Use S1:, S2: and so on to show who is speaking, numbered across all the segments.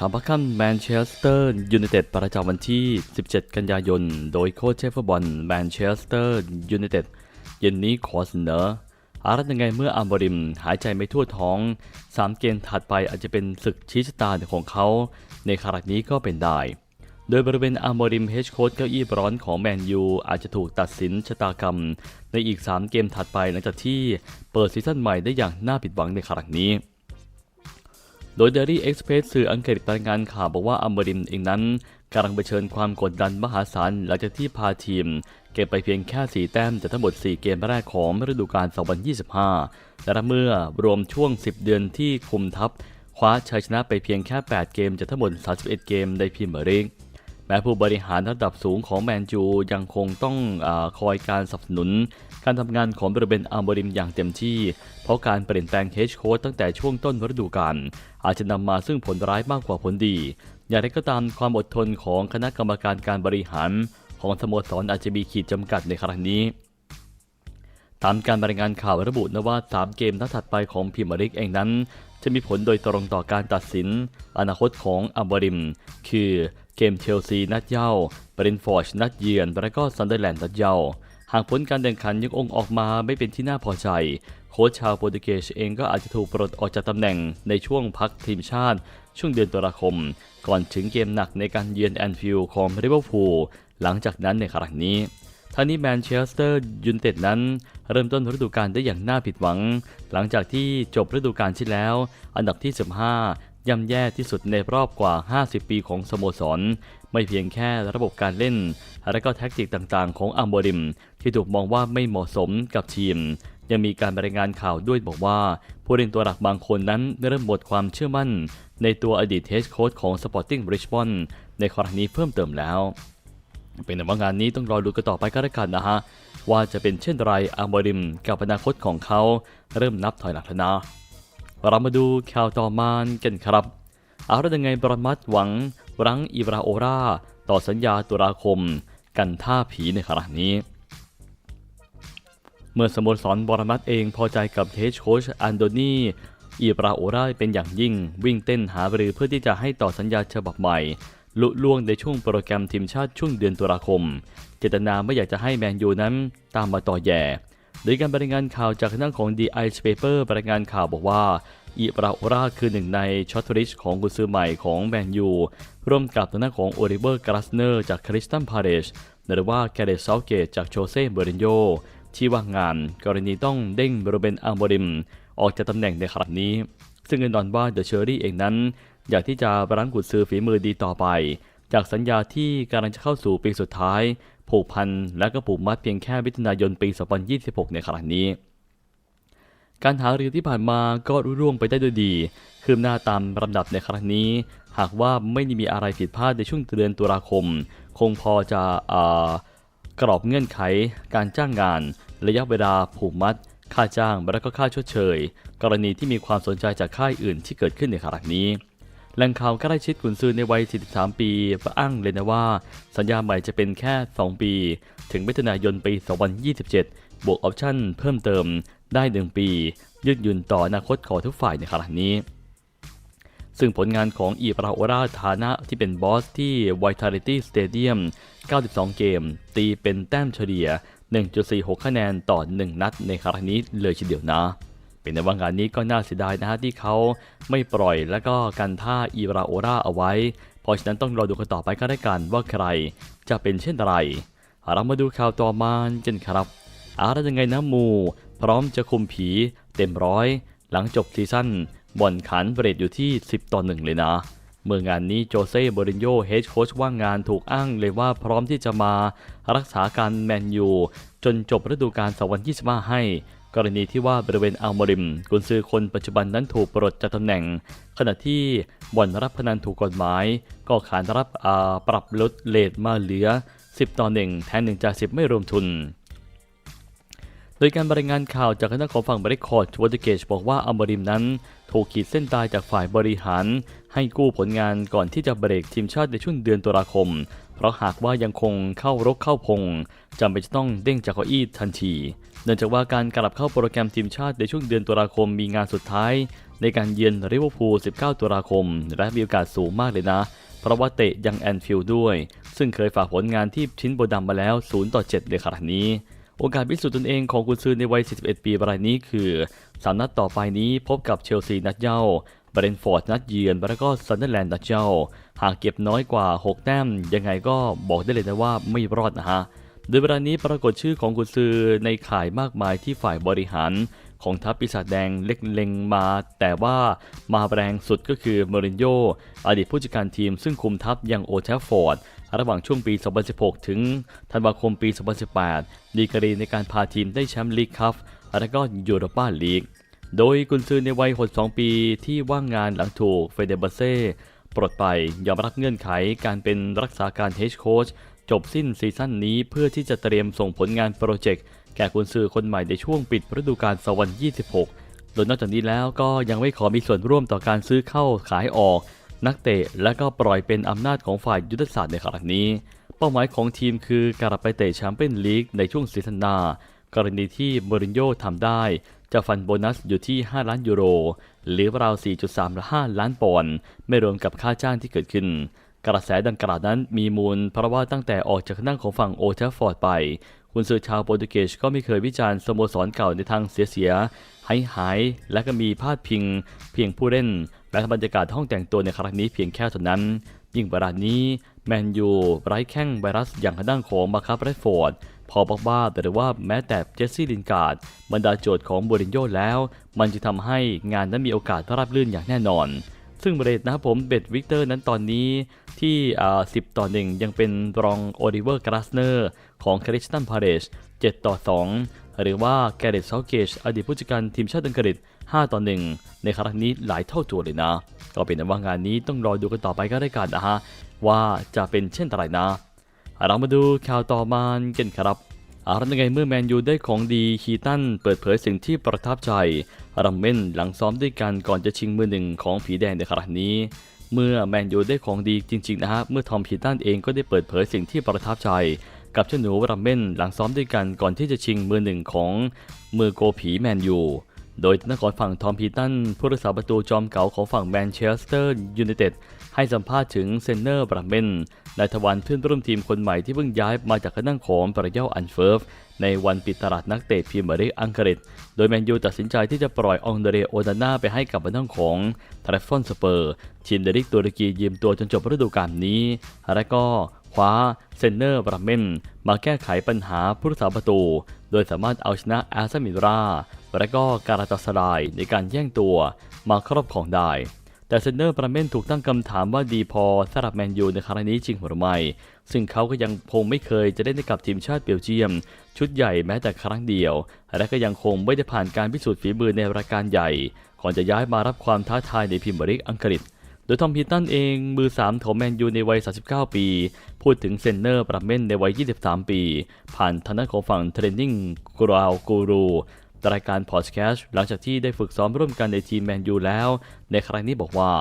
S1: ข่าวพักค่ำแมนเชสเตอร์ยูไนเต็ดประจำวันที่ 17 กันยายน โดยโค้ชเชฟฟุตบอลแมนเชสเตอร์ยูไนเต็ดเย็นนี้ขอเสนออารัตยังไงเมื่ออัมบริมหายใจไม่ทั่วท้อง 3 เกมถัดไปอาจจะเป็นศึกชี้ชะตาของเขา ในครั้งนี้ก็เป็นได้ โดยบริเวณอาร์มอริมเฮดโค้ชเก้าอี้ร้อนของแมนยูอาจจะถูกตัดสินชะตากรรม ในอีก 3 เกมถัดไปหลังจากที่เปิดซีซั่นใหม่ได้อย่างน่าผิดหวังในครั้งนี้ โดย Daily Express สื่ออังกฤษรายงานข่าวบอกว่าอัมบริมเองนั้นกำลังเผชิญความกดดันมหาศาลหลังจากที่พาทีม เก็บไปเพียงแค่ 4 แต้มจากทั้งหมด 4 เกมแรกของฤดูกาล 2025 และเมื่อรวมช่วง 10 เดือนที่คุมทัพ คว้าชัยชนะไปเพียงแค่ 8 เกมจากทั้งหมด 31 เกมในพรีเมียร์ลีกแม้ผู้บริหารระดับสูงของแมนจูยังคงต้องอคอยการสนับสนุน การทำงานของบริเวณอัมบริมอย่างเต็มที่ เพราะการเปลี่ยนแปลงเฮดโค้ชตั้งแต่ช่วงต้นฤดูกาลอาจจะนำมาซึ่งผลร้ายมากกว่าผลดี อย่างไรก็ตามความอดทนของคณะกรรมการการบริหาร ของสโมสรอาจจะมีขีดจำกัดในครั้งนี้ตามการรายงานข่าวระบุนะว่า 3 เกมนัดถัดไปของพรีเมียร์ลีกเองนั้น จะมีผลโดยตรงต่อการตัดสิน อนาคตของอัมบริม คือเกมเชลซีนัดเย้าบรินฟอร์ชนัดเยือน และก็ซันเดอร์แลนด์นัดเย้า หากผลการแข่งขันยังองออกมาไม่เป็นที่น่าพอใจ โค้ชชาวโปรตุเกสเองก็อาจจะถูกปลดออกจากตำแหน่งในช่วงพักทีมชาติ ช่วงเดือนตุลาคม ก่อนถึงเกมหนักในการเยือนแอนฟิลด์ของลิเวอร์พูลหลังจากนั้นในครั้งนี้ท่านี้แมนเชสเตอร์ยูไนเต็ดนั้น เริ่มต้นฤดูกาลได้อย่างน่าผิดหวัง หลังจากที่จบฤดูกาลที่แล้ว อันดับที่ 15 ย่ำแย่ที่สุดในรอบกว่า 50 ปีของสโมสร ไม่เพียงแค่ระบบการเล่น และก็แท็กติกต่างๆ ของอัมโบริม ที่ถูกมองว่าไม่เหมาะสมกับทีม ยังมีการรายงานข่าวด้วยบอกว่า ผู้เล่นตัวหลักบางคนนั้นเริ่มหมดความเชื่อมั่น ในตัวอดีตเทสโค้ชของ Sporting Richmond ในครั้งนี้เพิ่มเติมแล้ว เป็นแต่ว่างานนี้ต้องรอดูกันต่อไปก็แล้วกันนะฮะว่าจะเป็นเช่นไรอาร์มบริมกับอนาคตของเขาเริ่มนับถอยหลังแล้วนะเรามาดูข่าวต่อมากันครับเอาละยังไงบรอนมัดหวังรังอิบราโอราต่อสัญญาตุลาคม กันท่าผีในครั้งนี้ เมื่อสโมสรบรอนมัดเองพอใจกับเฮดโคชอันโดนีอิบราโอราเป็นอย่างยิ่งวิ่งเต้นหาบรือเพื่อที่จะให้ต่อสัญญาฉบับใหม่ลุล่วงในช่วงโปรแกรมทีมชาติช่วงเดือนตุลาคม เจตนาไม่อยากจะให้แมนยูนั้นตามมาต่อแย่โดยการบรายงานข่าวจากทางของ The Ice Paper รายงานข่าวบอกว่า อิบราโอราคือหนึ่งในช็อตริชของกุซือใหม่ของแมนยูร่วมกับทางด้าของโอลิเวอร์กราสเนอร์จากคริสตันพาเรชหรือว่าแกเรตเซาเกตจากโชเซ่เบรินโยที่ว่างงาน กรณีต้องเด้งบรูเบนอัลบริม ออกจากตำแหน่งในครั้งนี้ ซึ่งแน่นอนว่าเดอะเชอรี่เองนั้น อยากที่จะรั้งกุนซือฝีมือดีต่อไป จากสัญญาที่กำลังจะเข้าสู่ปีสุดท้าย ผูกพันและก็ผูกมัดเพียงแค่มิถุนายนปี 2026 ในครั้งนี้ การหารือที่ผ่านมาก็รุ่ร่วงไปได้ด้วยดี คืบหน้าตามลำดับในครั้งนี้ หากว่าไม่ได้มีอะไรผิดพลาดในช่วงเดือนตุลาคม คงพอจะอกรอบเงื่อนไข การจ้างงาน ระยะเวลาผูกมัด ค่าจ้างและก็ค่าชดเชย กรณีที่มีความสนใจจากค่ายอื่นที่เกิดขึ้นในครั้งนี้แหล่งข่าวใกล้ชิดกุนซือในวัย 43 ปีอ้างเลยนะว่า สัญญาใหม่จะเป็นแค่ 2 ปี ถึงมิถุนายนปี 2027 บวกออปชั่นเพิ่มเติม ได้1ปี ยืดหยุ่นต่ออนาคตของทุกฝ่ายในขณะนี้ ซึ่งผลงานของอีบราโอราฐานะที่เป็นบอสที่ Vitality Stadium 92 เกม ตีเป็นแต้มเฉลี่ย 1.46 คะแนนต่อ 1 นัดในครั้งนี้เลยทีเดียวนะเป็นในว่างานนี้ก็น่าเสียดายนะฮะที่เขาไม่ปล่อยและก็กันท่าอีราโอราเอาไว้ เพราะฉะนั้นต้องรอดูกันต่อไปก็ได้กันว่าใครจะเป็นเช่นไรเรามาดูข่าวต่อมากันครับอะไรยังไงนะมู พร้อมจะคุมผีเต็มร้อย หลังจบซีซั่นบอลขันเบรดอยู่ที่ 10 ต่อ 1 เลยนะ เมื่องานนี้โจเซ่บรินโญเฮดโค้ชว่างงานถูกอ้างเลยว่าพร้อมที่จะมารักษาการแมนยู จนจบฤดูกาล2025 ให้ กรณีที่ว่าบริเวณอัลมอริม กุนซือคนปัจจุบันนั้นถูกปลดจากตำแหน่ง ขณะที่บ่อนรับพนันถูกกฎหมาย ก็ขานรับปรับลดเลทมาเหลือ 10 ต่อ 1 แทน1จาก10 ไม่รวมทุน โดยการบรายงานข่าวจากคณะของฝั่งบริคอร์ดวอเตเกชบอกว่าอัมบริมนั้นถูกขีดเส้นตายจากฝ่ายบริหาร ให้กู้ผลงานก่อนที่จะเบรกทีมชาติในช่วงเดือนตุลาคม เพราะหากว่ายังคงเข้ารกเข้าพงจำเป็นจะต้องเด้งจากเก้าอี้ทันที เนื่องจากว่าการกลับเข้าโปรแกรมทีมชาติในช่วงเดือนตุลาคมมีงานสุดท้าย ในการเยือนริเวอร์พูล 19 ตุลาคม และมีโอกาสสูงมากเลยนะ เพราะว่าเตะยังแอนฟิลด์ด้วย ซึ่งเคยฝากผลงานที่ชิ้นโบดำมาแล้ว 0 ต่อ 7 เลยขนาดนี้ โอกาสพิสูจน์ตนเองของกุนซือในวัย 41 ปีรายนี้คือสามนัดต่อไปนี้พบกับเชลซีนัดเย้าเบรนฟอร์ดนัดเยือน แล้วก็ซันเดอร์แลนด์นัดเย้า หากเก็บน้อยกว่า 6 แต้ม ยังไงก็บอกได้เลยนะว่าไม่รอดนะฮะ โดยเวลานี้ปรากฏชื่อของกุนซือในข่ายมากมายที่ฝ่ายบริหาร ของทัพปีศาจแดงเล็กเล็งมา แต่ว่ามาแรงสุดก็คือเมรินโญอดีตผู้จัดการทีมซึ่งคุมทัพยังโอแทฟฟอร์ด ระหว่างช่วงปี 2016 ถึงธันวาคมปี 2018 ดีกรีในการพาทีมได้แชมป์ลีกคัพและก็ยูโรปาลีก โดยกุนซือในวัย 62 ปีที่ว่างงานหลังถูกเฟเดเบเซ่ปลดไปยอมรับเงื่อนไขการเป็นรักษาการเฮดโค้ชจบสิ้นซีซั่นนี้เพื่อที่จะเตรียมส่งผลงานโปรเจกต์แก่กุนซือคนใหม่ในช่วงปิดฤดูกาล2026โดยนอกจากนี้แล้วก็ยังไม่ขอมีส่วนร่วมต่อการซื้อเข้าขายออก นักเตะและก็ปล่อยเป็นอำนาจของฝ่ายยุทธศาสตร์ในครั้งนี้ เป้าหมายของทีมคือกลับไปเตะแชมเปี้ยนลีกในช่วงซีซั่นหน้ากรณีที่มอรินโญ่ทำได้ จะฟันโบนัสอยู่ที่ 5 ล้านยูโร หรือราว 4.35 ล้านปอนด์ไม่รวมกับค่าจ้างที่เกิดขึ้น กระแสดังกล่าวนั้นมีมูลเพราะว่าตั้งแต่ออกจากนั่งของฝั่งโอเทฟฟอร์ดไป คุณซื้อชาวโปรตุเกสก็ไม่เคยวิจารณ์สโมสรเก่าในทางเสียหายหายและก็มีพาดพิง เพียงผู้เล่น และบรรยากาศห้องแต่งตัวในครั้งนี้เพียงแค่เท่านั้น ยิ่งเวลานี้แมนยูไร้แข้งไวรัสอย่างทางด้านของมาคับไรฟอร์ดพอบอกบ้าหรือว่าแม้แต่เจสซี่ลินการ์ดบรรดาโจทย์ของบูรินโญ่แล้ว มันจะทำให้งานนั้นมีโอกาสราบรื่นอย่างแน่นอน ซึ่งเบรดนะครับผมเบดวิกเตอร์นั้นตอนนี้ที่ 10 ต่อ 1 ยังเป็นรองโอลิเวอร์กราสเนอร์ของคริสตันพาเรช7ต่อ 2 หรือว่าแกเรตซาเกชอดีตผู้จัดการทีมชาติอังกฤษ 5 ต่อ 1 ในครั้งนี้หลายเท่าตัวเลยนะ ก็เป็นว่างานนี้ต้องรอดูกันต่อไปก็ได้กันนะฮะ ว่าจะเป็นเช่นไรนะ เรามาดูข่าวต่อมากันครับอารันยังไงเมื่อแมนยูได้ของดีคีตันเปิดเผยสิ่งที่ประทับใจ รัมเมนหลังซ้อมด้วยกันก่อนจะชิงมือหนึ่งของผีแดงในครั้งนี้ เมื่อแมนยูได้ของดีจริงๆนะฮะเมื่อทอมพีตันเองก็ได้เปิดเผยสิ่งที่ประทับใจ กับเจ้าหนูรัมเมนหลังซ้อมด้วยกันก่อนที่จะชิงมือหนึ่งของมือโกผีแมนยูโดยนักข่าวฝั่งทอมพีตันผู้รักษาประตูจอมเก่าของฝั่งแมนเชสเตอร์ยูไนเต็ด ให้สัมภาษณ์ถึงเซนเนอร์บรัมเมนนายทวันเพื่อนร่วมทีมคนใหม่ที่เพิ่งย้ายมาจากคณะของปรเย่าอันเฟิร์ฟในวันปิดตลาดนักเตะพรีเมียร์ลีกอังกฤษ โดยแมนยูตัดสินใจที่จะปล่อยองเดเรโอนาน่าไปให้กับคณะของทรัฟฟอนสเปอร์ ทีมเดริกตุรกียืมตัวจนจบฤดูกาลนี้ และก็คว้าเซนเนอร์บรัมเมนมาแก้ไขปัญหาผู้รักษาประตู โดยสามารถเอาชนะแอสตันวิลล่าและก็การาตาสลายในการแย่งตัวมาครอบครองได้ แต่เซนเนอร์บรัมเมนถูกตั้งคำถามว่าดีพอสำหรับแมนยูในครั้งนี้จริงหรือไม่ซึ่งเขาก็ยังคงไม่เคยจะได้ในกับทีมชาติเบลเยียม ชุดใหญ่แม้แต่ครั้งเดียว และก็ยังคงไม่ได้ผ่านการพิสูจน์ฝีมือในรายการใหญ่ ก่อนจะย้ายมารับความท้าทายในพรีเมียร์ลีกอังกฤษ โดยทอมพีตันเองมือ 3 ของแมนยูในวัย 39 ปี พูดถึงเซนเนอร์บรัมเมนในวัย 23 ปี ผ่านทางด้านของฝั่งเทรนนิ่งกราวกูรู รายการพอดแคสต์หลังจากที่ได้ฝึกซ้อมร่วมกันในทีมแมนยูแล้ว ในครั้งนี้บอกว่า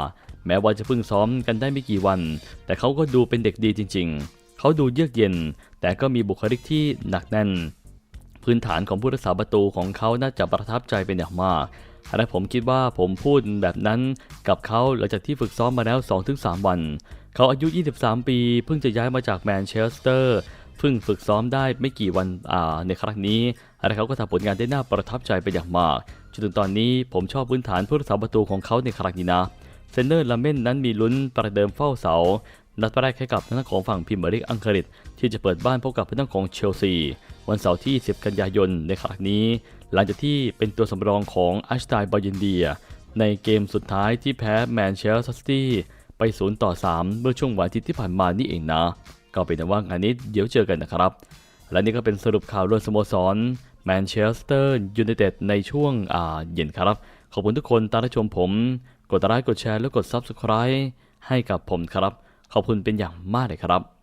S1: แม้ว่าจะเพิ่งซ้อมกันได้ไม่กี่วัน แต่เขาก็ดูเป็นเด็กดีจริง ๆ เขาดูเยือกเย็น แต่ก็มีบุคลิกที่หนักแน่น พื้นฐานของผู้รักษาประตูของเขาน่าจะประทับใจเป็นอย่างมากและผมคิดว่าผมพูดแบบนั้นกับเขาหลังจากที่ฝึกซ้อมมาแล้ว 2-3 วัน เขาอายุ 23 ปี เพิ่งจะย้ายมาจากแมนเชสเตอร์ เพิ่งฝึกซ้อมได้ไม่กี่วันในครั้งนี้และเขาก็ทำผลงานได้น่าประทับใจเป็นอย่างมากจนถึงตอนนี้ผมชอบพื้นฐานผู้รักษาประตูของเขาในครั้งนี้นะเซนเนอร์ลาเมนนั้นมีลุ้นประเดิมเฝ้าเสา นัดแรกให้กับทางของฝั่งพรีเมียร์ลีกอังกฤษที่จะเปิดบ้านพบกับทางของเชลซี วันเสาร์ที่ 10 กันยายนในครั้งนี้ หลังจากที่เป็นตัวสำรองของอัชตายบายินเดีย ในเกมสุดท้ายที่แพ้แมนเชสเตอร์ซิตี้ไป 0 ต่อ 3 เมื่อช่วงวันอาทิตย์ที่ผ่านมานี่เองนะ ก็เป็นว่างานนี้เดี๋ยวเจอกันนะครับ และนี่ก็เป็นสรุปข่าวเรื่องสโมสรแมนเชสเตอร์ยูไนเต็ดในช่วงอ่าเย็นครับ ขอบคุณทุกคนตามรับชมผม กดไลค์กดแชร์และกด Subscribe ให้กับผมครับ ขอบคุณเป็นอย่างมากเลยครับ